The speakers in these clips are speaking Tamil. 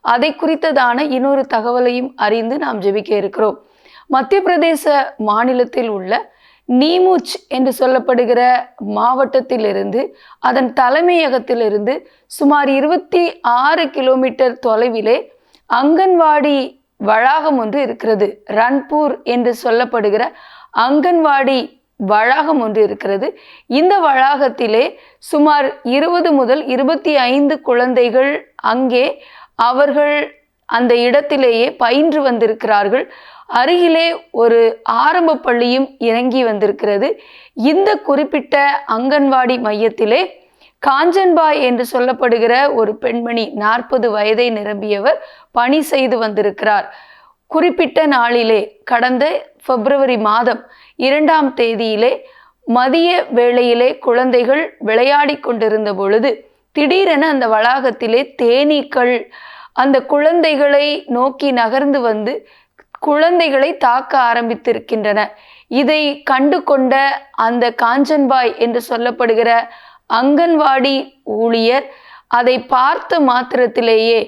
அதை குறித்ததான இன்னொரு தகவலையும் அறிந்து நாம் ஜெபிக்க இருக்கிறோம். மத்திய பிரதேச மாநிலத்தில் உள்ள நீமுச் என்று சொல்லப்படுகிற மாவட்டத்திலிருந்து அதன் தலைமையகத்திலிருந்து சுமார் இருபத்தி ஆறு கிலோமீட்டர் தொலைவிலே அங்கன்வாடி வளாகம் ஒன்று இருக்கிறது. ரன்பூர் என்று சொல்லப்படுகிற அங்கன்வாடி வளாகம் ஒன்று இருக்கிறது. இந்த வளாகத்திலே சுமார் இருபது முதல் இருபத்தி ஐந்து குழந்தைகள் அங்கே அவர்கள் அந்த இடத்திலேயே பயின்று வந்திருக்கிறார்கள். அருகிலே ஒரு ஆரம்ப பள்ளியும் இறங்கி வந்திருக்கிறது. இந்த குறிப்பிட்ட அங்கன்வாடி மையத்திலே காஞ்சன்பாய் என்று சொல்லப்படுகிற ஒரு பெண்மணி நாற்பது வயதை நிரம்பியவர் பணி செய்து வந்திருக்கிறார். குறிப்பிட்ட நாளிலே கடந்த பிப்ரவரி மாதம் இரண்டாம் தேதியிலே மதிய வேளையிலே குழந்தைகள் விளையாடி கொண்டிருந்த பொழுது திடீரென அந்த வளாகத்திலே தேனீக்கள் அந்த குழந்தைகளை நோக்கி நகர்ந்து வந்து குழந்தைகளை தாக்க ஆரம்பித்திருக்கின்றன. இதை கண்டு கொண்ட அந்த காஞ்சன்பாய் என்று சொல்லப்படுகிற அங்கன்வாடி ஊழியர் அதை பார்த்த மாத்திரத்திலேயே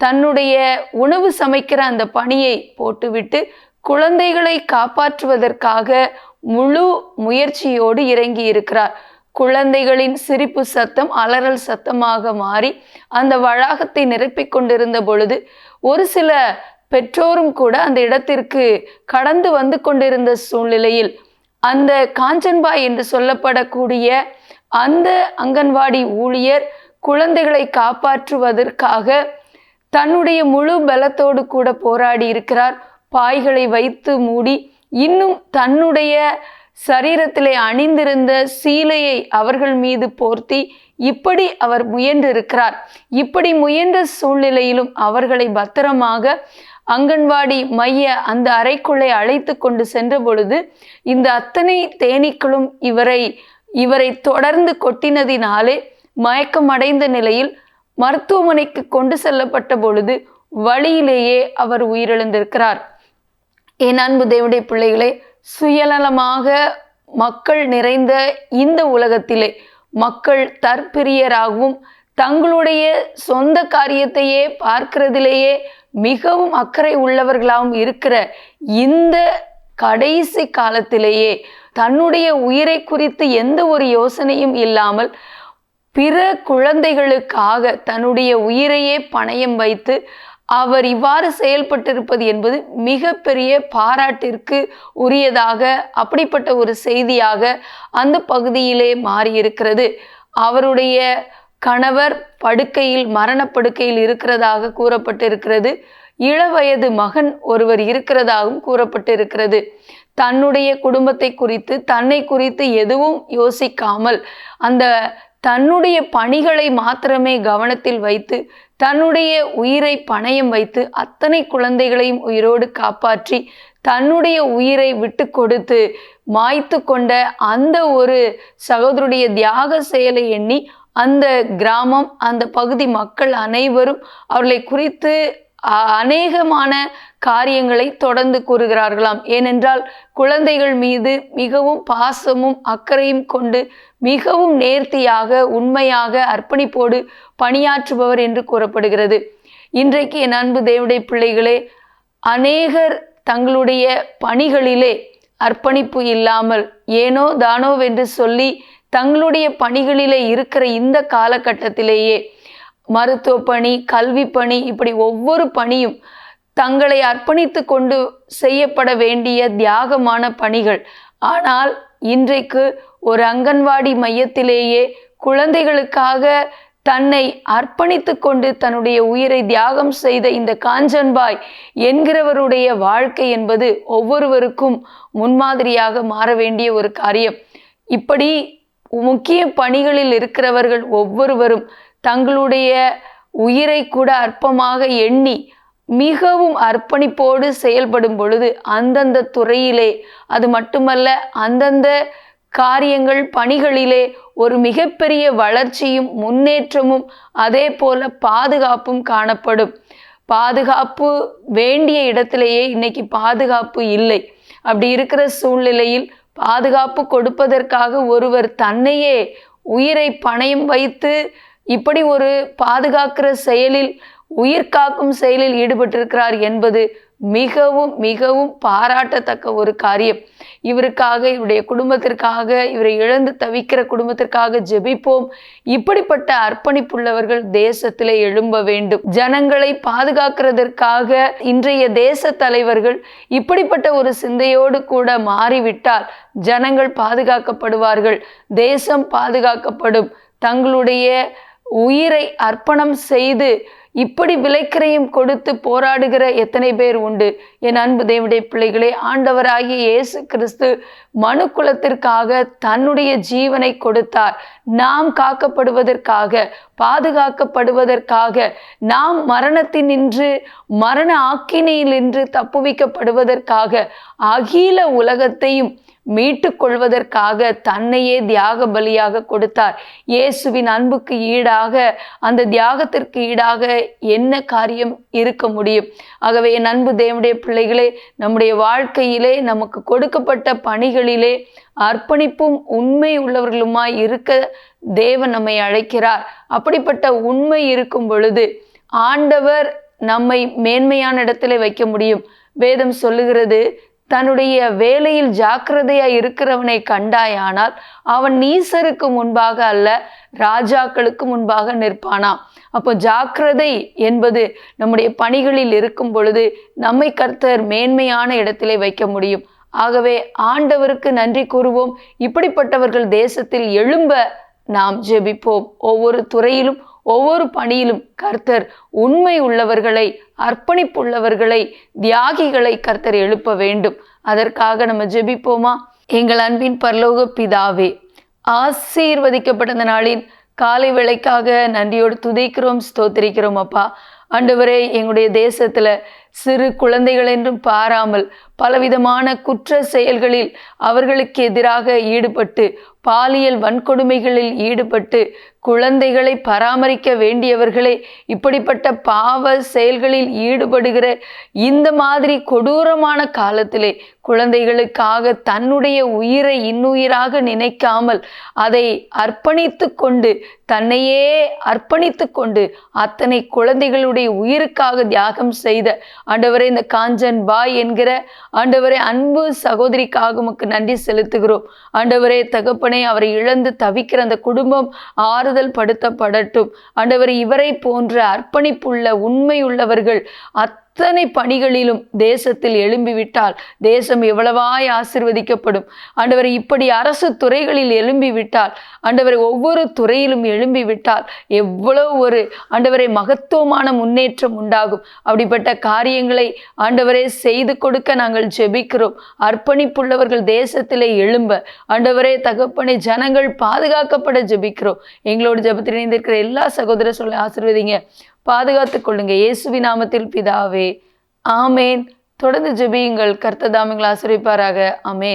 தன்னுடைய உணவு சமைக்கிற அந்த பணியை போட்டுவிட்டு குழந்தைகளை காப்பாற்றுவதற்காக முழு முயற்சியோடு இறங்கி இருக்கிறார் குழந்தைகளின் சிரிப்பு சத்தம் அலறல் சத்தமாக மாறி அந்த வளாகத்தை நிரப்பிக் கொண்டிருந்த பொழுது ஒரு சில பெற்றோரும் கூட அந்த இடத்திற்கு கடந்து வந்து கொண்டிருந்த சூழ்நிலையில் அந்த காஞ்சன்பாய் என்று சொல்லப்படக்கூடிய அந்த அங்கன்வாடி ஊழியர் குழந்தைகளை காப்பாற்றுவதற்காக தன்னுடைய முழு பலத்தோடு கூட போராடி இருக்கிறார். பாய்களை வைத்து மூடி இன்னும் தன்னுடைய சரீரத்திலே அணிந்திருந்த சீலையை அவர்கள் மீது போர்த்தி இப்படி அவர் முயன்றிருக்கிறார். இப்படி முயன்ற சூழ்நிலையிலும் அவர்களை பத்திரமாக அங்கன்வாடி மைய அந்த அறைக்குள்ளே அழைத்து கொண்டு சென்ற பொழுது இந்த அத்தனை தேனீக்களும் இவரை இவரை தொடர்ந்து கொட்டினதினாலே மயக்கமடைந்த நிலையில் மருத்துவமனைக்கு கொண்டு செல்லப்பட்ட பொழுது வழியிலேயே அவர் உயிரிழந்திருக்கிறார். என் அன்பு தேவடைய பிள்ளைகளே சுயநலமாக மக்கள் நிறைந்த இந்த உலகத்திலே மக்கள் தற்பிரியராகவும் தங்களுடைய சொந்த காரியத்தையே பார்க்கிறதிலேயே மிகவும் அக்கறை உள்ளவர்களாகவும் இருக்கிற இந்த கடைசி காலத்திலேயே தன்னுடைய உயிரை குறித்து எந்த ஒரு யோசனையும் இல்லாமல் பிற குழந்தைகளுக்காக தன்னுடைய உயிரையே பணயம் வைத்து அவர் இவ்வாறு செயல்பட்டிருப்பது என்பது மிகப்பெரிய பாராட்டிற்கு உரியதாக அப்படிப்பட்ட ஒரு செய்தியாக அந்த பகுதியிலே மாறியிருக்கிறது. அவருடைய கணவர் படுக்கையில் மரணப்படுக்கையில் இருக்கிறதாக கூறப்பட்டிருக்கிறது. இளவயது மகன் ஒருவர் இருக்கிறதாகவும் கூறப்பட்டிருக்கிறது. தன்னுடைய குடும்பத்தை குறித்து தன்னை குறித்து எதுவும் யோசிக்காமல் அந்த தன்னுடைய பணிகளை மாத்திரமே கவனத்தில் வைத்து தன்னுடைய உயிரை பணயம் வைத்து அத்தனை குழந்தைகளையும் உயிரோடு காப்பாற்றி தன்னுடைய உயிரை விட்டு கொடுத்து மாய்த்து கொண்ட அந்த ஒரு சகோதரருடைய தியாக செயலை எண்ணி அந்த கிராமம் அந்த பகுதி மக்கள் அனைவரும் அவர்களை குறித்து அநேகமான காரியங்களை தொடர்ந்து கூறுகிறார்களாம். ஏனென்றால் குழந்தைகள் மீது மிகவும் பாசமும் அக்கறையும் கொண்டு மிகவும் நேர்த்தியாக உண்மையாக அர்ப்பணிப்போடு பணியாற்றுபவர் என்று கூறப்படுகிறது. இன்றைக்கு என் அன்பு தேவடைய பிள்ளைகளே அநேகர் தங்களுடைய பணிகளிலே அர்ப்பணிப்பு இல்லாமல் ஏனோ தானோவென்று சொல்லி தங்களுடைய பணிகளிலே இருக்கிற இந்த காலகட்டத்திலேயே மருத்துவ பணி கல்வி பணி இப்படி ஒவ்வொரு பணியும் தங்களை அர்ப்பணித்து கொண்டு செய்யப்பட வேண்டிய தியாகமான பணிகள். ஆனால் இன்றைக்கு ஒரு அங்கன்வாடி மையத்திலேயே குழந்தைகளுக்காக தன்னை அர்ப்பணித்து கொண்டு தன்னுடைய உயிரை தியாகம் செய்த இந்த காஞ்சன்பாய் என்கிறவருடைய வாழ்க்கை என்பது ஒவ்வொருவருக்கும் முன்மாதிரியாக மாற வேண்டிய ஒரு காரியம். இப்படி முக்கிய பணிகளில் இருக்கிறவர்கள் ஒவ்வொருவரும் தங்களுடைய உயிரை கூட அற்பமாக எண்ணி மிகவும் அர்ப்பணிப்போடு செயல்படும் பொழுது அந்தந்த துறையிலே அது மட்டுமல்ல அந்தந்த காரியங்கள் பணிகளிலே ஒரு மிகப்பெரிய வளர்ச்சியும் முன்னேற்றமும் அதே போல பாதுகாப்பும் காணப்படும். பாதுகாப்பு வேண்டிய இடத்திலேயே இன்னைக்கு பாதுகாப்பு இல்லை. அப்படி இருக்கிற சூழ்நிலையில் பாதுகாப்பு கொடுப்பதற்காக ஒருவர் தன்னையே உயிரை பணயம் வைத்து இப்படி ஒரு பாதுகாக்கிற செயலில் உயிர் காக்கும் செயலில் ஈடுபட்டிருக்கிறார் என்பது மிகவும் மிகவும் பாராட்டத்தக்க ஒரு காரியம். இவருக்காக இவருடைய குடும்பத்திற்காக இவரை இழந்து தவிக்கிற குடும்பத்திற்காக ஜெபிப்போம். இப்படிப்பட்ட அர்ப்பணிப்புள்ளவர்கள் தேசத்திலே எழும்ப வேண்டும். ஜனங்களை பாதுகாக்கிறதற்காக இன்றைய தேச தலைவர்கள் இப்படிப்பட்ட ஒரு சிந்தையோடு கூட மாறிவிட்டால் ஜனங்கள் பாதுகாக்கப்படுவார்கள். தேசம் பாதுகாக்கப்படும். தங்களுடைய உயிரை அர்ப்பணம் செய்து இப்படி விலைக்கிரையும் கொடுத்து போராடுகிற எத்தனை பேர் உண்டு? என் அன்பு தேவடைய பிள்ளைகளே ஆண்டவராகிய இயேசு கிறிஸ்து மனு குலத்திற்காக தன்னுடைய ஜீவனை கொடுத்தார். நாம் காக்கப்படுவதற்காக பாதுகாக்கப்படுவதற்காக நாம் மரணத்தினின்று மரண ஆக்கினையினின்று தப்புவிக்கப்படுவதற்காக அகில உலகத்தையும் மீட்டு கொள்வதற்காக தன்னையே தியாக பலியாக கொடுத்தார். இயேசுவின் அன்புக்கு ஈடாக அந்த தியாகத்திற்கு ஈடாக என்ன காரியம் இருக்க முடியும்? ஆகவே என் அன்பு தேவனுடைய பிள்ளைகளே நம்முடைய வாழ்க்கையிலே நமக்கு கொடுக்கப்பட்ட பணிகளிலே அர்ப்பணிப்பும் உண்மை உள்ளவர்களுமாய் இருக்க தேவன் நம்மை அழைக்கிறார். அப்படிப்பட்ட உண்மை இருக்கும் பொழுது ஆண்டவர் நம்மை மேன்மையான இடத்துல வைக்க முடியும். வேதம் சொல்லுகிறது தன்னுடைய வேலையில் ஜாக்கிரதையா இருக்கிறவனை கண்டாயானால் அவன் நீசருக்கு முன்பாக அல்ல ராஜாக்களுக்கு முன்பாக நிற்பானாம் அப்போ ஜாக்கிரதை என்பது நம்முடைய பணிகளில் இருக்கும் பொழுது நம்மை கர்த்தர் மேன்மையான இடத்திலே வைக்க முடியும். ஆகவே ஆண்டவருக்கு நன்றி கூறுவோம். இப்படிப்பட்டவர்கள் தேசத்தில் எழும்ப நாம் ஜெபிப்போம். ஒவ்வொரு துறையிலும் ஒவ்வொரு பணியிலும் கர்த்தர் உண்மை உள்ளவர்களை அர்ப்பணிப்புள்ளவர்களை தியாகிகளை கர்த்தர் எழுப்ப வேண்டும். அதற்காக நம்ம ஜெபிப்போமா? எங்கள் அன்பின் பரலோக பிதாவே ஆசீர்வதிக்கப்பட்ட நாளின் காலை வேளைக்காக நன்றியோடு துதிக்கிறோம் ஸ்தோத்திரிக்கிறோம் அப்பா. ஆண்டவரே எங்களுடைய தேசத்தில் சிறு குழந்தைகள் என்றும் பாராமல் பலவிதமான குற்ற செயல்களில் அவர்களுக்கு எதிராக ஈடுபட்டு பாலியல் வன்கொடுமைகளில் ஈடுபட்டு குழந்தைகளை பராமரிக்க வேண்டியவர்களே இப்படிப்பட்ட பாவ செயல்களில் ஈடுபடுகிற இந்த மாதிரி கொடூரமான காலத்திலே குழந்தைகளுக்காக தன்னுடைய உயிரை இன்னுயிராக நினைக்காமல் அதை அர்ப்பணித்து கொண்டு தன்னையே அர்ப்பணித்து கொண்டு அத்தனை குழந்தைகளுடைய உயிருக்காக தியாகம் செய்த ஆண்டவரே இந்த காஞ்சன் பாய் என்கிற ஆண்டவரே அன்பு சகோதரிக்காக உமக்கு நன்றி செலுத்துகிறோம். ஆண்டவரே தகப்பனை அவரை இழந்து தவிக்கிற அந்த குடும்பம் ஆறுதல் படுத்தப்படட்டும். ஆண்டவர் இவரை போன்ற அர்ப்பணிப்புள்ள உண்மையுள்ளவர்கள் அத் அத்தனை பணிகளிலும் தேசத்தில் எழும்பிவிட்டால் தேசம் எவ்வளவாய் ஆசிர்வதிக்கப்படும். ஆண்டவரை இப்படி அரசு துறைகளில் எழும்பிவிட்டால் ஆண்டவரை ஒவ்வொரு துறையிலும் எழும்பிவிட்டால் எவ்வளவு ஒரு ஆண்டவரை மகத்துவமான முன்னேற்றம் உண்டாகும். அப்படிப்பட்ட காரியங்களை ஆண்டவரே செய்து கொடுக்க நாங்கள் ஜெபிக்கிறோம். அர்ப்பணிப்புள்ளவர்கள் தேசத்திலே எழும்ப ஆண்டவரே தகப்பனை ஜனங்கள் பாதுகாக்கப்பட ஜெபிக்கிறோம். எங்களோட ஜெபத்தில் இணைந்திருக்கிற எல்லா சகோதர சொல்ல ஆசிர்வதிங்க. பாதுகாத்து கொள்ளுங்க. இயேசுவி நாமத்தில் பிதாவே. ஆமேன். தொடர்ந்து ஜெபியுங்கள். கர்த்ததாமிகள் ஆசிரிப்பாராக ஆமேன்.